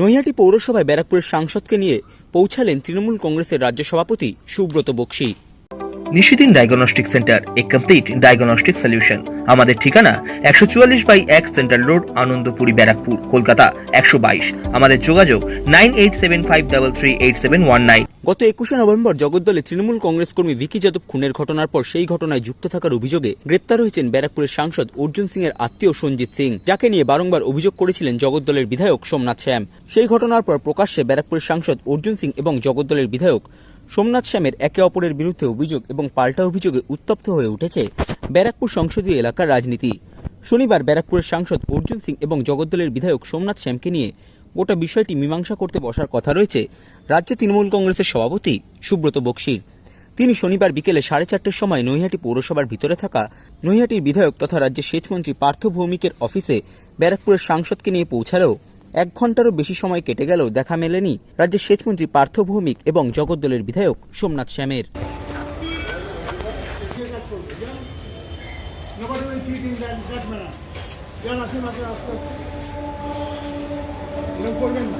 নৈহাটি পৌরসভায় ব্যারাকপুরের সাংসদকে নিয়ে পৌঁছালেন তৃণমূল কংগ্রেসের রাজ্য সভাপতি Subrata Bakshi. Nishidin diagnostic centre, a complete diagnostic solution. আমাদের ঠিকানা একশো চুয়াল্লিশ বাই এক সেন্ট্রাল রোড, আনন্দপুরি, ব্যারাকপুর, কলকাতা, একশো বাইশ। আমাদের যোগাযোগ nine eight seven five double three eight seven one nine. গত একুশে নভেম্বর জগদ্দলে তৃণমূল কংগ্রেস কর্মী ভিকি যাদব খুনের ঘটনার পর সেই ঘটনায় যুক্ত থাকার অভিযোগে গ্রেপ্তার হয়েছেন ব্যারাকপুরের সাংসদ অর্জুন সিং এর আত্মীয় সঞ্জিত সিং, যাকে নিয়ে বারংবার অভিযোগ করেছিলেন জগদ্দলের বিধায়ক সোমনাথ শ্যাম। সেই ঘটনার পর প্রকাশ্যে ব্যারাকপুরের সাংসদ অর্জুন সিং এবং জগদ্দলের বিধায়ক সোমনাথ শ্যামের একে অপরের বিরুদ্ধে অভিযোগ এবং পাল্টা অভিযোগে উত্তপ্ত হয়ে উঠেছে ব্যারাকপুর সংসদীয় এলাকার রাজনীতি। শনিবার ব্যারাকপুরের সাংসদ অর্জুন সিং এবং জগদ্দলের বিধায়ক সোমনাথ শ্যামকে নিয়ে গোটা বিষয়টি মীমাংসা করতে বসার কথা রয়েছে রাজ্য তৃণমূল কংগ্রেসের সভাপতি সুব্রত বক্সির তিনি শনিবার বিকেলে সাড়ে চারটের সময় নৈহাটি পৌরসভার ভিতরে থাকা নৈহাটির বিধায়ক তথা রাজ্যের সেচমন্ত্রী পার্থ ভৌমিকের অফিসে ব্যারাকপুরের সাংসদকে নিয়ে পৌঁছালেও এক ঘন্টারও বেশি সময় কেটে গেলেও দেখা মেলেনি রাজ্যের সেচমন্ত্রী পার্থ ভৌমিক এবং জগদ্দলের বিধায়ক সোমনাথ শ্যামের. যান আসুন আসুন আস্তে আস্তে এরকম করবেন না